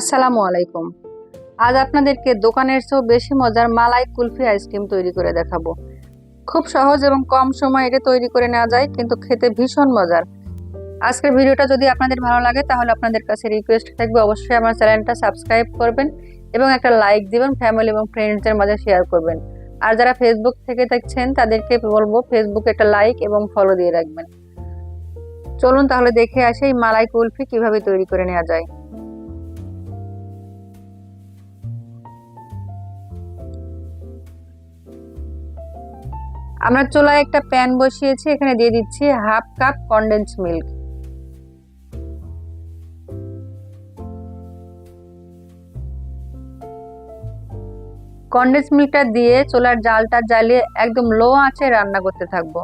আসসালামু আলাইকুম। আজ আপনাদেরকে দোকানের চেয়েও বেশি মজার মালাই কুলফি আইসক্রিম তৈরি করে দেখাবো। খুব সহজ এবং কম সময়ে এটা তৈরি করে নেওয়া যায়, কিন্তু খেতে ভীষণ মজার। আজকের ভিডিওটা যদি আপনাদের ভালো লাগে, তাহলে আপনাদের কাছে রিকোয়েস্ট থাকবে অবশ্যই আমার চ্যানেলটা সাবস্ক্রাইব করবেন এবং একটা লাইক দিবেন ফ্যামিলি এবং ফ্রেন্ডসদের মাঝে শেয়ার করবেন। আর যারা ফেসবুক থেকে দেখছেন, তাদেরকে বলব ফেসবুকে একটা লাইক এবং ফলো দিয়ে রাখবেন। চলুন তাহলে দেখে আসি এই মালাই কুলফি কীভাবে তৈরি করে নেওয়া যায়। আমরা চুলায় একটা প্যান বসিয়েছি, এখানে দিয়ে দিচ্ছি half cup condense milk condense মিল্কটা দিয়ে চুলার জালটা জ্বালিয়ে একদম লো আঁচে রান্না করতে থাকব।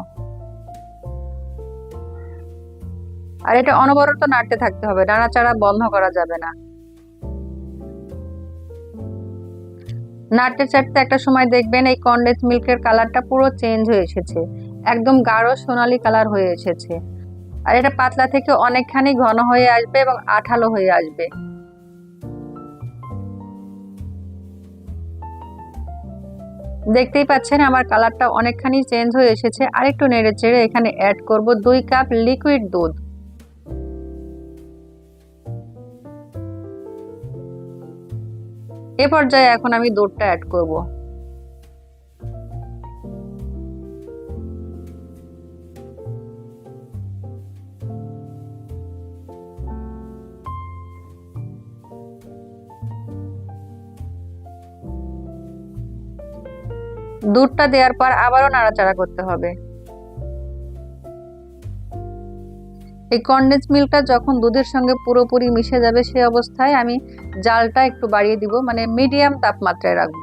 আর এটা অনবরত নাড়তে থাকতে হবে, নাড়াচাড়া বন্ধ করা যাবে না। নাড়তে চাড়তে একটা সময় দেখবেন এই কনডেন্স মিল্কের কালারটা পুরো চেঞ্জ হয়ে এসেছে। একদম গাঢ় সোনালি কালার হয়ে এসেছে। আর এটা পাতলা থেকে অনেকখানি ঘন হয়ে আসবে এবং আঠালো হয়ে আসবে। দেখতেই পাচ্ছেন আমার কালারটা অনেকখানি চেঞ্জ হয়ে এসেছে। আরেকটু নেড়ে চেড়ে এখানে অ্যাড করব দুই কাপ লিকুইড দুধ। এ পর্যায়ে এখন আমি দুধটা অ্যাড করব। দুধটা দেওয়ার পর আবারও নাড়াচাড়া করতে হবে। এই কনডেন্স মিল্কটা যখন দুধের সঙ্গে পুরোপুরি মিশে যাবে সেই অবস্থায় আমি জালটা একটু বাড়িয়ে দিব মানে মিডিয়াম তাপমাত্রায় রাখব।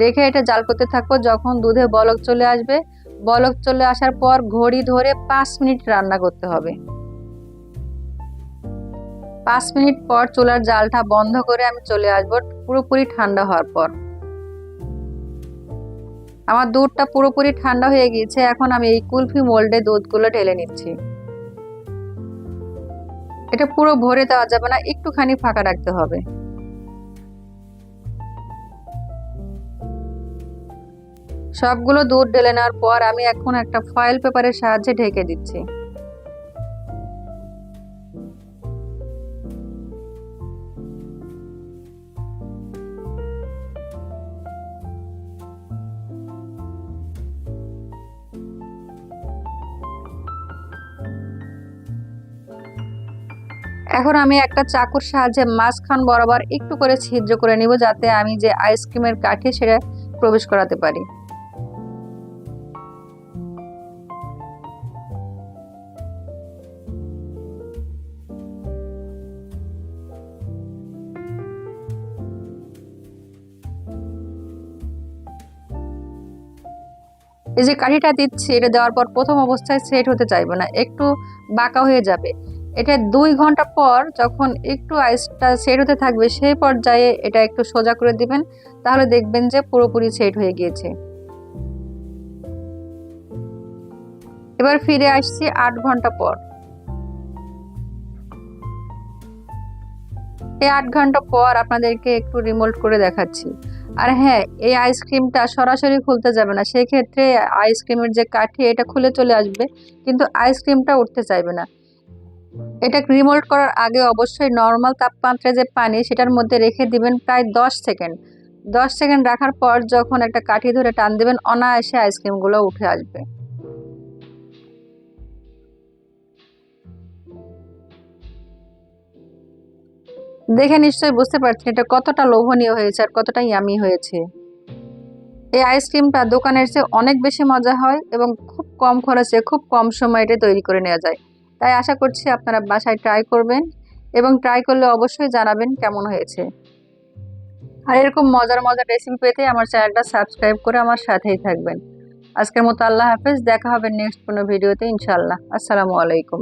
রেখে এটা জাল করতে থাকব, যখন দুধে বলক চলে আসবে। বলক চলে আসার পর ঘড়ি ধরে পাঁচ মিনিট রান্না করতে হবে। পাঁচ মিনিট পর চুলার জালটা বন্ধ করে আমি চলে আসব পুরোপুরি ঠান্ডা হওয়ার পর। আমার দুধটা পুরোপুরি ঠান্ডা হয়ে গিয়েছে, এখন আমি এই কুলফি মোল্ডে দুধগুলো ঢেলে নিচ্ছি। এটা পুরো ভরে দেওয়া যাবে না, একটুখানি ফাঁকা রাখতে হবে। সবগুলো দুধ ঢেলে নেওয়ার পর আমি এখন একটা ফয়েল পেপারের সাহায্যে ঢেকে দিচ্ছি। এখন আমি একটা চাকুর সাহায্যে মাঝখান বরাবর একটু করে ছিদ্র করে নিব যাতে আমি যে আইসক্রিমের কাঠি সেটা প্রবেশ করাতে পারি। এই যে কাঠিটা দিচ্ছি, এটা দেওয়ার পর প্রথম অবস্থায় সেট হতে চাইবে না, একটু বাঁকা হয়ে যাবে। এটা দুই ঘণ্টা পর যখন একটু আইসটা সেট হতে থাকবে, সেই পর্যায়ে এটা একটু সোজা করে দিবেন, তাহলে দেখবেন যে পুরোপুরি সেট হয়ে গিয়েছে। এবার ফিরে আসছি আট ঘণ্টা পর। এই আট ঘণ্টা পর আপনাদেরকে একটু রিমোল্ট করে দেখাচ্ছি। আর হ্যাঁ এই আইসক্রিমটা সরাসরি খুলতে যাবে না, সেক্ষেত্রে আইসক্রিমের যে কাঠি, এটা খুলে চলে আসবে, কিন্তু আইসক্রিমটা উঠতে চাইবে না। এটা রিমোল্ট করার আগে অবশ্যই নর্মাল তাপমাত্রায় যে পানি, সেটার মধ্যে রেখে দিবেন প্রায় দশ সেকেন্ড দশ সেকেন্ড রাখার পর যখন একটা কাঠি ধরে টান দিবেন, অনায়াসে আইসক্রিমগুলো উঠে আসবে। দেখে নিশ্চয়ই বুঝতে পারছেন এটা কতটা লোভনীয় হয়েছে আর কতটা ইয়ামি হয়েছে। এই আইসক্রিমটা দোকানের চেয়ে অনেক বেশি মজা হয় এবং খুব কম খরচে, খুব কম সময়ে এটা তৈরি করে নেওয়া যায়। তাই আশা করছি আপনারা বাসায় ট্রাই করবেন এবং ট্রাই করলে অবশ্যই জানাবেন কেমন হয়েছে। আর এরকম মজার মজার রেসিপি পেতে আমার চ্যানেলটা সাবস্ক্রাইব করে আমার সাথেই থাকবেন। আজকের মতো আল্লাহ হাফেজ, দেখা হবে নেক্সট কোনো ভিডিওতে ইনশাল্লাহ আসসালামু আলাইকুম।